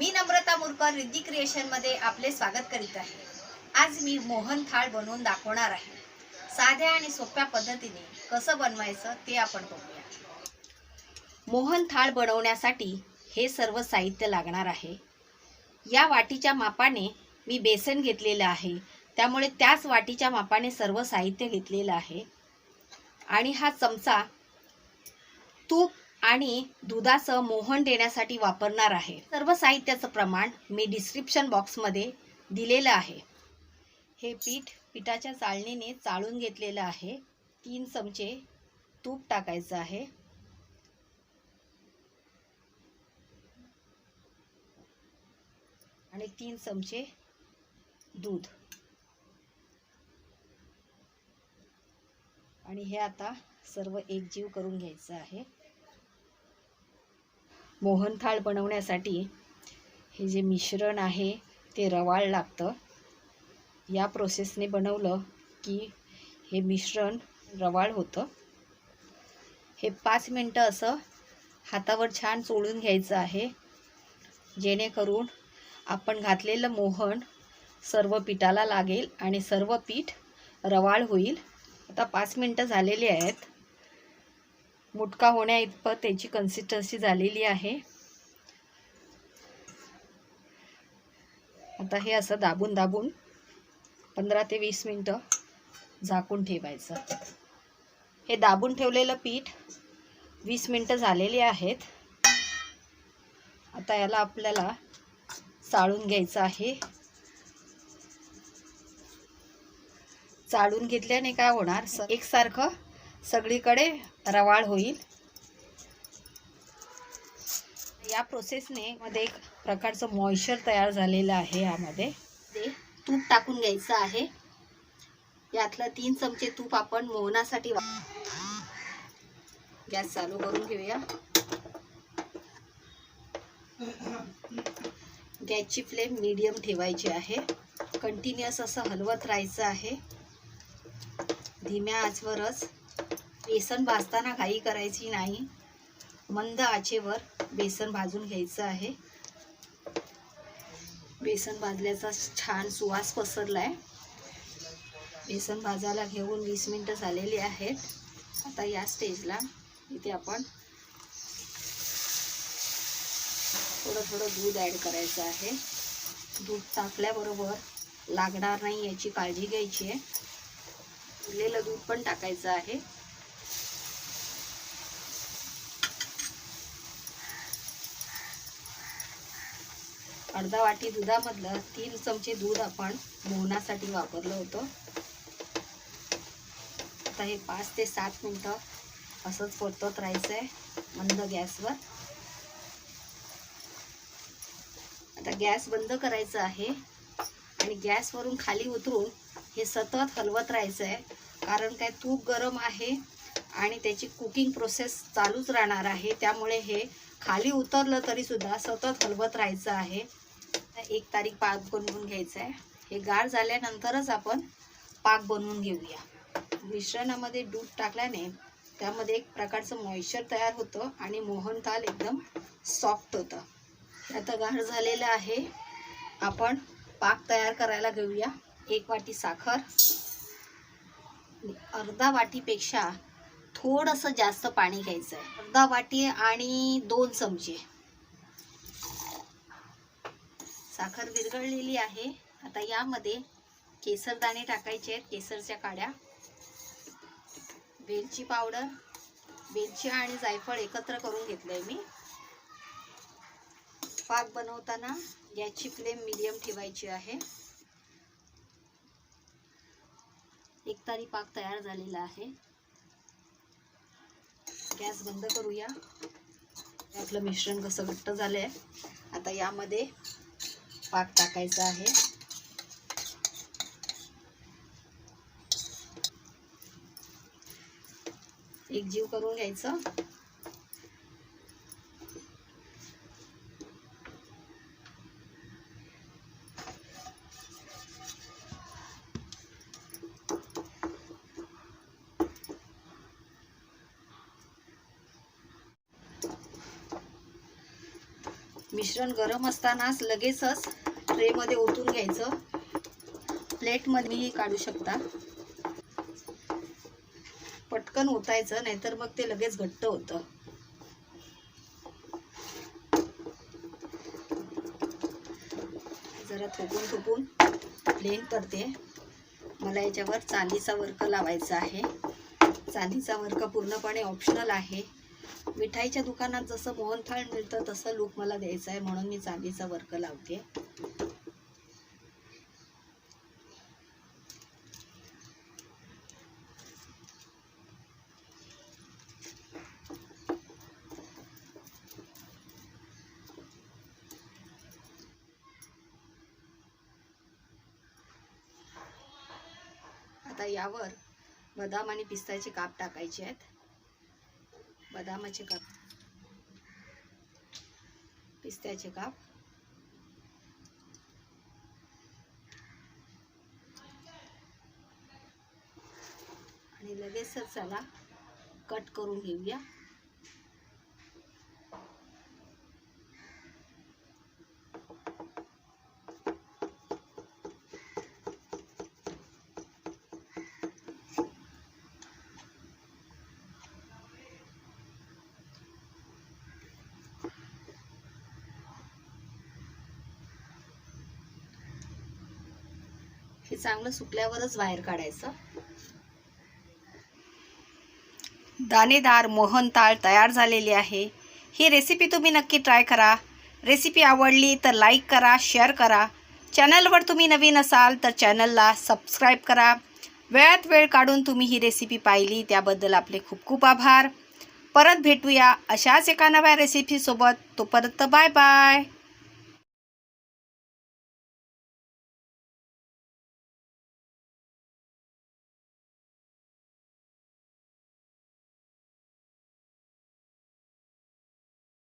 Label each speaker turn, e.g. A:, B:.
A: मी नम्रता मुरकर रिद्धी क्रिएशनमध्ये आपले स्वागत करीत आहे. आज मी मोहन थाळ बनवून दाखवणार आहे. साध्या आणि सोप्या पद्धतीने कसं बनवायचं ते आपण बघूया. मोहन थाळ बनवण्यासाठी हे सर्व साहित्य लागणार आहे. या वाटीच्या मापाने मी बेसन घेतलेलं आहे. त्यामुळे त्याच वाटीच्या मापाने सर्व साहित्य घेतलेलं आहे. आणि हा चमचा तूप आणि दुधाचं मोहन देण्यासाठी वापरणार आहे. सर्व साहित्याचं प्रमाण मी डिस्क्रिप्शन बॉक्समध्ये दिलेलं आहे. हे पीठ पिठाच्या चाळणीने चाळून घेतलेलं आहे. तीन चमचे तूप टाकायचं आहे. आणि तीन चमचे दूध. आणि हे आता सर्व एकजीव करून घ्यायचं आहे. मोहनथाळ बनवण्यासाठी हे जे मिश्रण आहे ते रवाळ लागतं. या प्रोसेसने बनवलं की हे मिश्रण रवाळ होतं. हे पाच मिनटं असं हातावर छान चोळून घ्यायचं आहे. जेणेकरून आपण घातलेलं मोहन सर्व पिठाला लागेल आणि सर्व पीठ रवाळ होईल. आता पाच मिनटं झालेली आहेत. मुटका होण्या इतपत त्याची कन्सिस्टन्सी झालेली आहे. आता हे असं दाबून दाबून पंधरा ते वीस मिनटं झाकून ठेवायचं. हे दाबून ठेवलेलं पीठ वीस मिनटं झालेली आहेत. आता याला आपल्याला चाळून घ्यायचं आहे. चाळून घेतल्याने काय होणार? स एकसारखं सगळीकडे रवाळ होईल. या प्रोसेसने मध्ये एक प्रकारचं मॉइश्चर तयार झालेलं आहे यामध्ये. ते तूप टाकून घ्यायचं आहे. यातलं तीन चमचे तूप आपण मोहनासाठी गॅस चालू करून घेऊया. गॅसची फ्लेम मीडियम ठेवायची आहे. कंटिन्युअस असं हलवत राहायचं आहे. धीम्या आजवरच बेसन भाजताना घाई करायची नाही. मंद आचेवर बेसन भाजून घ्यायचं आहे. बेसन भाजल्याचा छान सुवास पसरला आहे बेसन भाजायला घेऊन वीस मिनटं झालेली आहेत. आता या स्टेजला इथे आपण थोडं थोडं दूध ॲड करायचं आहे. दूध टाकल्याबरोबर लागणार नाही याची काळजी घ्यायची आहे. उरलेलं दूध पण टाकायचं आहे. अर्धा वाटी दुधामधलं तीन चमचे दूध आपण मोहनासाठी वापरलं होतं. आता हे पाच ते सात मिनटं असंच परतत राहायचं आहे मंद गॅसवर. आता गॅस बंद करायचा आहे आणि गॅसवरून खाली उतरून हे सतत हलवत राहायचं आहे कारण काय तूप गरम आहे आणि त्याची कुकिंग प्रोसेस चालूच राहणार आहे. त्यामुळे हे खाली उतरलं तरीसुद्धा सतत हलवत राहायचं आहे. एक तारीख पाक बनवून घ्यायचं आहे हे गार झाल्यानंतरच आपण पाक बनवून घेऊया. मिश्रणामध्ये दूध टाकल्याने त्यामध्ये एक प्रकारचं मॉइश्चर तयार होतं आणि मोहनथाल एकदम सॉफ्ट होतं. आता गार झालेलं आहे. आपण पाक तयार करायला घेऊया. एक वाटी साखर. अर्धा वाटीपेक्षा थोडंसं जास्त पाणी घ्यायचं आहे अर्धा वाटी आणि दोन चमचे. साखर विरघळलेली आहे. आता यामध्ये केसरदाणे टाकायचे आहेत केसरच्या काड्या वेलची पावडर वेलची आणि जायफळ एकत्र करून घेतलंय मी. पाक बनवताना गॅसची फ्लेम मिडियम ठेवायची आहे. एक तारी पाक तयार झालेला आहे. गॅस बंद करूया. आपलं मिश्रण कसं घट्ट झालंय. आता यामध्ये पाक टाकायचा आहे. एकजीव करून घ्यायचं. मिश्रण गरम असतानाच लगेचच ट्रेमध्ये ओतून घ्यायचं. प्लेटमध्येही काढू शकता. पटकन ओतायचं नाहीतर मग ते लगेच घट्ट होतं. जरा थोपून थोपून प्लेन करते. मला याच्यावर चांदीचा वर्क लावायचा आहे. चांदीचा वर्क पूर्णपणे ऑप्शनल आहे. मिठाईच्या दुकानात जसं मोहनथाळ मिळतं तसं लूक मला द्यायचं आहे. म्हणून मी चांदीचा वर्क लावते. आता यावर बदाम आणि पिस्ताचे काप टाकायचे आहेत. बदामाचे काप. पिस्त्याचे काप. आणि लगेचच त्याला कट करून घेऊया. हे चांगलं सुकल्यावरच बाहेर काढायचं. दाणेदार मोहनताळ तयार झालेली आहे. ही रेसिपी तुम्ही नक्की ट्राय करा. रेसिपी आवडली तर लाईक करा शेअर करा. चॅनलवर तुम्ही नवीन असाल तर चॅनलला सबस्क्राईब करा. वेळात वेळ काढून तुम्ही ही रेसिपी पाहिली त्याबद्दल आपले खूप खूप आभार. परत भेटूया अशाच एका नव्या रेसिपीसोबत तोपर्यंत बाय बाय